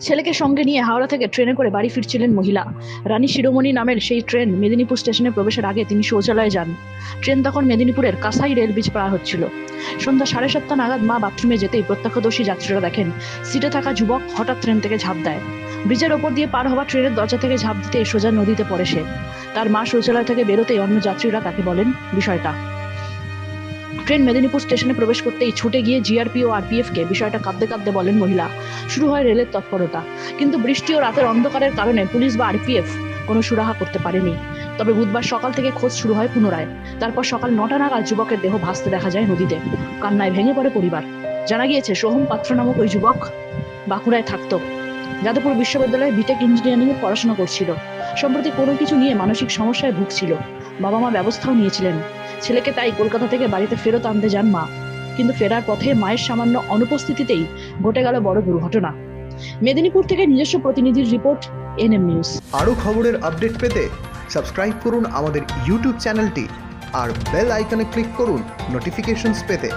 ছেলেকে সঙ্গে নিয়ে হাওড়া থেকে ট্রেনে করে বাড়ি ফিরছিলেন মহিলা। রানী শিরোমণি নামের সেই ট্রেন মেদিনীপুর স্টেশনে প্রবেশের আগে তিনি শৌচালয়ে যান। ট্রেন তখন মেদিনীপুরের কাসাই রেল ব্রিজ পার হচ্ছিল। সন্ধ্যা সাড়ে সাতটা নাগাদ মা বাথরুমে যেতেই প্রত্যক্ষদর্শী যাত্রীরা দেখেন, সিটে থাকা যুবক হঠাৎ ট্রেন থেকে ঝাঁপ দেয়। ব্রিজের ওপর দিয়ে পার হওয়া ট্রেনের দরজা থেকে ঝাঁপ দিতে সোজা নদীতে পড়ে সে। তার মা শৌচালয় থেকে বেরোতেই অন্য যাত্রীরা তাকে বলেন, বিষয়টা ট্রেন মেদিনীপুর স্টেশনে প্রবেশ করতেই ছুটে গিয়ে জিআরপি ও আরপিএফ কে বিষয়টা কাঁদতে কাঁদতে বলেন মহিলা। শুরু হয় রেলের তৎপরতা। কিন্তু বৃষ্টি ও রাতের অন্ধকারের কারণে পুলিশ বা আরপিএফ কোনো সুরাহা করতে পারেনি। তবে বুধবার সকাল থেকে খোঁজ শুরু হয় পুনরায়। তারপর সকাল নটা নাগাদ যুবকের দেহ ভাসতে দেখা যায় নদীতে। কান্নায় ভেঙে পড়ে পরিবার। জানা গিয়েছে, সোহম পাত্র নামক ওই যুবক বাঁকুড়ায় থাকতো। যাদবপুর বিশ্ববিদ্যালয়ে বিটেক ইঞ্জিনিয়ারিং এ পড়াশোনা করছিল। সম্প্রতি কোনো কিছু নিয়ে মানসিক সমস্যায় ভুগছিল। বাবা মা ব্যবস্থাও নিয়েছিলেন। ছেলেকে তাই কলকাতা থেকে বাড়িতে ফেরত আনতে যান মা। কিন্তু ফেরার পথে মায়ের সামান্য অনুপস্থিতিতেই ঘটে গেল বড় দুর্ঘটনা। মেদিনীপুর থেকে নিজস্ব প্রতিনিধির রিপোর্ট, এনএম নিউজ। আরও খবরের আপডেট পেতে সাবস্ক্রাইব করুন আমাদের ইউটিউব চ্যানেলটি আর বেল আইকনে ক্লিক করুন নোটিফিকেশনস পেতে।